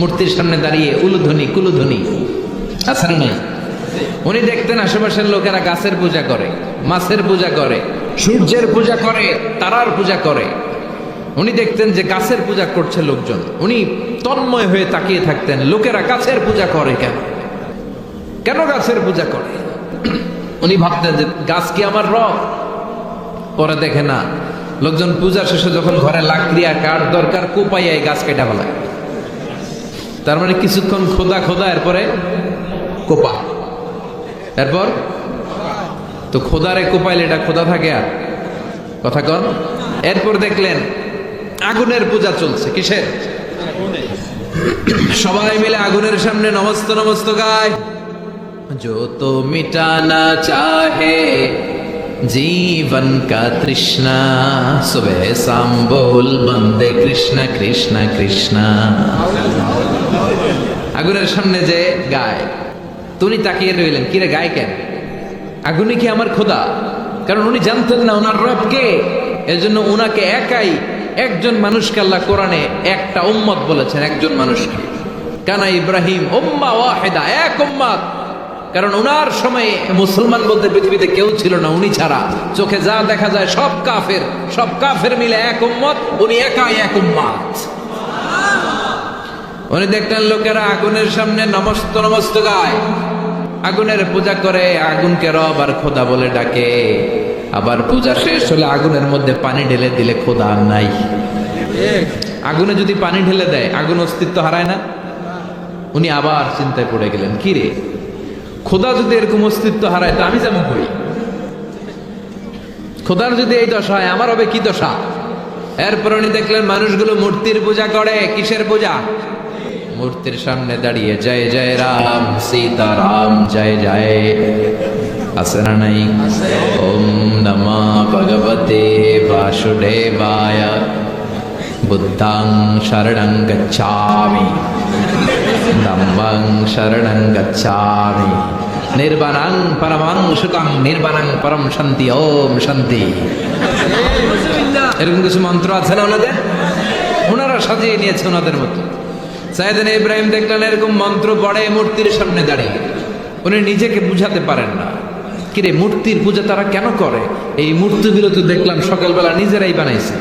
মূর্তির সামনে দাঁড়িয়ে, উলুধ্বনি, কুলুধ্বনি। আছে না নাই? উনি দেখতেন আশেপাশের লোকেরা গাছের পূজা করে, মাছের পূজা করে, সূর্যের পূজা করে, তারার পূজা করে। উনি দেখতেন যে গাছের পূজা করছে লোকজন। উনি তন্ময় হয়ে তাকিয়ে থাকতেন, লোকেরা গাছের পূজা করে কেন? কেন গাছের পূজা করে? উনি ভাবতেন যে গাছ কি আমার রব? পরে দেখে না, লোকজন পূজা শেষে যখন ঘরে লাকড়িয়া কাঠ দরকার, কোপাইয়া গাছ কেটা ফেলায়। তার মানে কিছুক্ষণ খোদা খোদা, এরপরে কোপা। এরপর? তো খোদারে কোপাইলে এটা খোদা থাকে আর? কথা কন। এরপর দেখলেন আগুনের পূজা চলছে। কিসের? সবাই মিলে আগুনের সামনে নমস্ত নমস্ত গায়। যত মিটানা চাহে जीवन का तृष्णा सुबह शाम बोल बंदे कृष्ण कृष्ण कृष्ण আগুনের সামনে যে গায় তুমি তাকিয়ে রইলেন কিরে গায় কেন আগুনে কি আমার খোদা কারণ উনি জানতেন না ওনার রব কে এজন্য ওনাকে একাই একজন মানুষকে আল্লাহ কোরআনে একটা উম্মত বলেছেন একজন মানুষকে কানা ইব্রাহিম উম্মা ওয়াহেদা এক উম্মত কারণ ওনার সময়ে মুসলমান বলতে পৃথিবীতে কেউ ছিল না, উনি ছাড়া। চোখে যা দেখা যায় সব কাফের। সব কাফের মিলে এক উম্মত, উনি একাই এক উম্মত। উনি দেখলেন লোকেরা আগুনের সামনে নমস্ত নমস্ত গায়। আগুনের পূজা করে, আগুনকে রব আর খোদা বলে ডাকে। আবার পূজা শেষ হলে আগুনের মধ্যে পানি ঢেলে দিলে খোদা আর নাই। আগুনে যদি পানি ঢেলে দেয়, আগুন অস্তিত্ব হারায় না। উনি আবার চিন্তায় পড়ে গেলেন, কি রে? খোদা যদি এরকম অস্তিত্ব হারায়, তো আমি যেমন করি। খোদার যদি এই দশা হয়, আমার হবে কি দশা? এরপর উনি দেখলেন মানুষগুলো মূর্তির পূজা করে, কিসের পূজা? মূর্তির সামনে দাঁড়িয়ে, জয় জয় রাম, সীতারাম, জয় জয়। আছে না নাই? ওম নমা ভগবতে বাসুদেবায়। বুদ্ধাং শরণং গচ্ছামি শরণং গচ্ছামি নির্বাণাং পরমাং সুখং নির্বাণাং পরম শান্তি ওম শান্তি এরকম কিছু মন্ত্র আছে না ওনাদের? ওনারা সাজিয়ে নিয়েছে ওনাদের মতো। সাইদিন ইব্রাহিম দেখলেন এরকম মন্ত্র পড়ে, মূর্তির সামনে দাঁড়িয়ে। উনি নিজেকে বুঝাতে পারেন না। কিরে, মূর্তির পূজা তারা কেন করে? এই মূর্তিগুলো তো দেখলাম সকালবেলা নিজেরাই বানাইছে।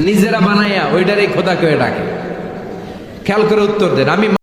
নিজেরা বানাইয়া ওইটারই খোদা করে ডাকে। খেয়াল করে উত্তর দেন, আমি